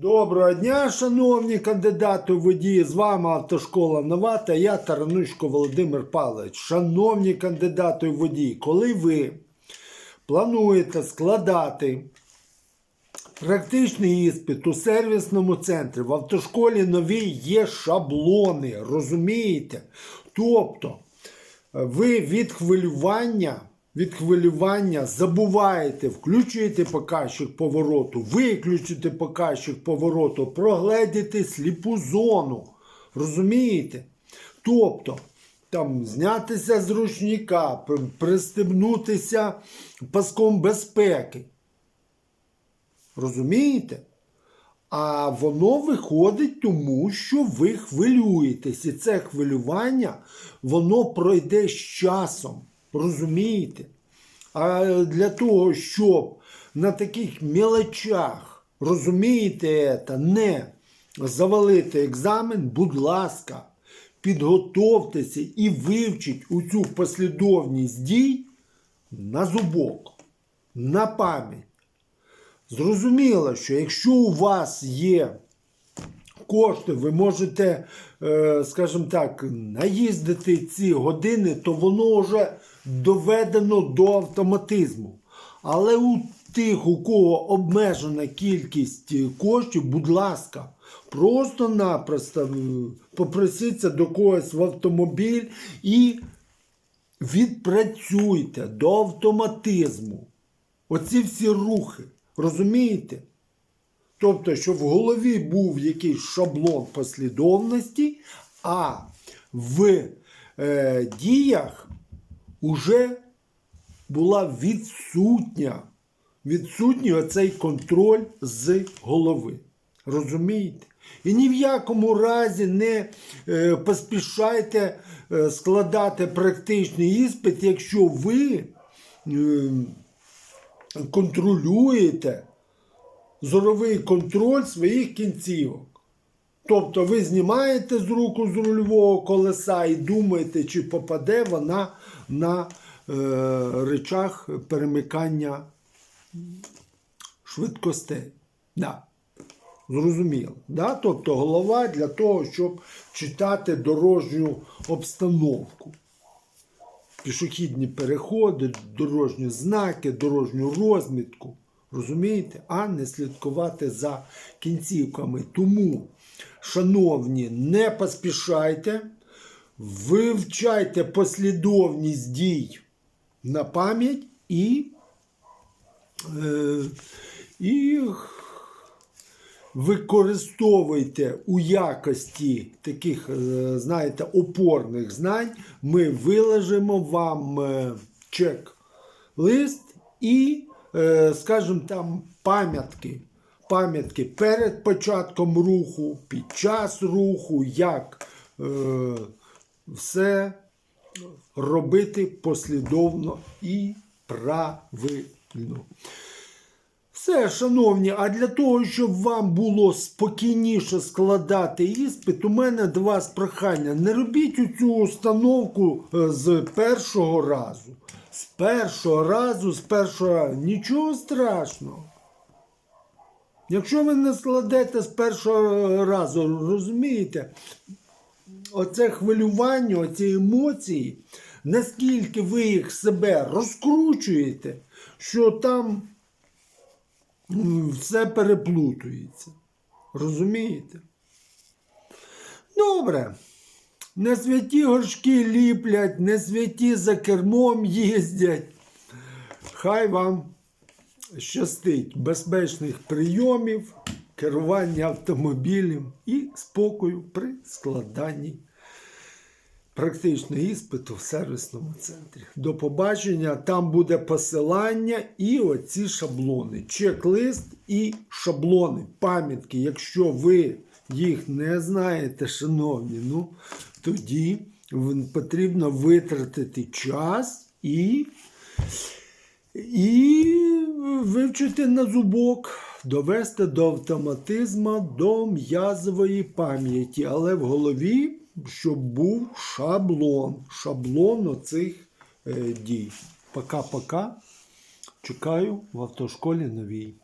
Доброго дня, шановні кандидати у водії. З вами автошкола Нова я Таранучко Володимир Павлович. Шановні кандидати у водії, коли ви плануєте складати практичний іспит у сервісному центрі, в автошколі новій є шаблони, розумієте? Тобто ви від хвилювання, від хвилювання забуваєте, включуєте показчик повороту, виключите показчик повороту, прогледите сліпу зону. Розумієте? Тобто, там знятися з ручника, пристебнутися паском безпеки. Розумієте? А воно виходить тому, що ви хвилюєтесь. І це хвилювання, воно пройде з часом. Розумієте? А для того, щоб на таких мелочах, розумієте, це, не завалити екзамен, будь ласка, підготовтеся і вивчіть цю послідовність дій на зубок, на пам'ять. Зрозуміло, що якщо у вас є кошти, ви можете, е, скажімо так, наїздити ці години, то воно вже доведено до автоматизму. Але у тих, у кого обмежена кількість е, коштів, будь ласка, просто-напросто е, попросіться до когось в автомобіль і відпрацюйте до автоматизму. Оці всі рухи. Розумієте? Тобто, щоб в голові був якийсь шаблон послідовності, а в е, діях уже була відсутня, відсутній оцей контроль з голови. Розумієте? І ні в якому разі не е, поспішайте е, складати практичний іспит, якщо ви е, контролюєте зоровий контроль своїх кінцівок. Тобто ви знімаєте з руку з рульового колеса і думаєте, чи попаде вона на е, речах перемикання швидкостей. Да. Зрозуміло. Да? Тобто голова для того, щоб читати дорожню обстановку. Пішохідні переходи, дорожні знаки, дорожню розмітку. Розумієте? А не слідкувати за кінцівками. Тому, шановні, не поспішайте, вивчайте послідовність дій на пам'ять і, е, і використовуйте у якості таких, е, знаєте, опорних знань, ми виложимо вам е, чек-лист і, е, скажімо там, пам'ятки. Пам'ятки перед початком руху, під час руху, як е, все робити послідовно і правильно. Все, шановні, а для того, щоб вам було спокійніше складати іспит, у мене до вас прохання. Не робіть цю установку е, з першого разу. З першого разу, з першого разу. Нічого страшного. Якщо ви не складете з першого разу, розумієте, оце хвилювання, оці емоції, наскільки ви їх себе розкручуєте, що там все переплутується. Розумієте? Добре. Не святі горшки ліплять, не святі за кермом їздять. Хай вам щастить безпечних прийомів, керування автомобілем і спокою при складанні практичного іспиту в сервісному центрі. До побачення. Там буде посилання і оці шаблони. Чек-лист і шаблони, пам'ятки. Якщо ви їх не знаєте, шановні, ну тоді потрібно витратити час і, і вивчити на зубок. Довести до автоматизму, до м'язової пам'яті, але в голові, щоб був шаблон, шаблон оцих е, дій. Пока-пока. Чекаю в автошколі новій.